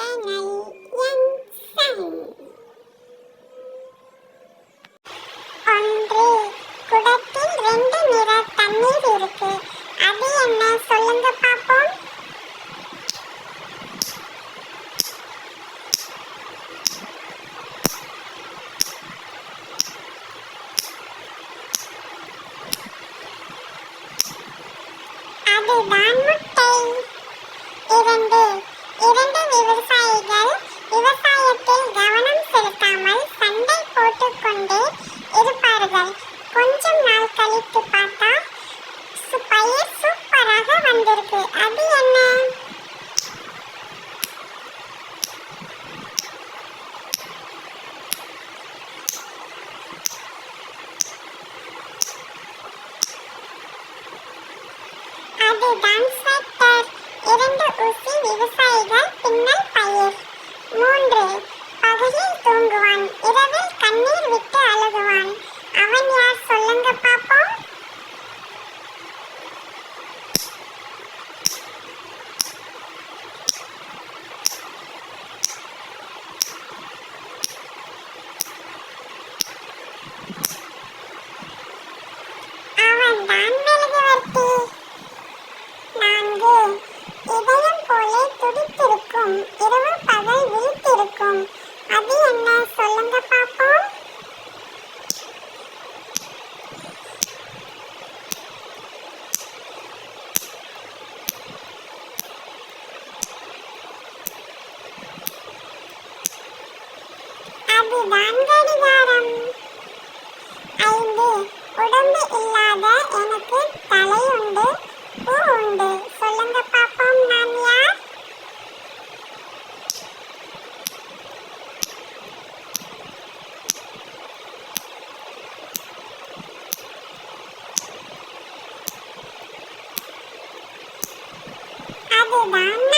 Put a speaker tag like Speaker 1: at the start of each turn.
Speaker 1: Channel என் Sun ஒன்று குடத்தில் ரெண்டு நிற தண்ணீர் இருக்கு. அது என்ன? சொல்லுங்க பார்ப்போம் அதுதான் முட்டை. இரண்டு விவசாயிகள் விவசாயத்தில் கவனம் செலுத்தாமல் சண்டை போட்டுக்கொண்டே இருப்பார்கள். கொஞ்சம் நாள் கழித்து பார்த்தா பயிர் சூப்பராக வந்திருக்கு. அது என்ன? அதுதான் ஊசி விவசாயிகள் பின்னல் பயிர். மூன்று பகலில் தூங்குவான். இரவில் கண்ணீர் விட்டு அழுகுவான். அவன் யார்? சொல்லுங்க பாப்போம் அவன்தான் மெழுகுவர்த்தி நான்கு இதயம் போலே துடித்திருக்கும் இரவு பகல் விழித்திருக்கும். அது என்ன? சொல்லுங்க பாப்போம். அதுதான் கடிகாரம். ஐந்து உடம்பு இல்லாத எனக்கு அதுதான்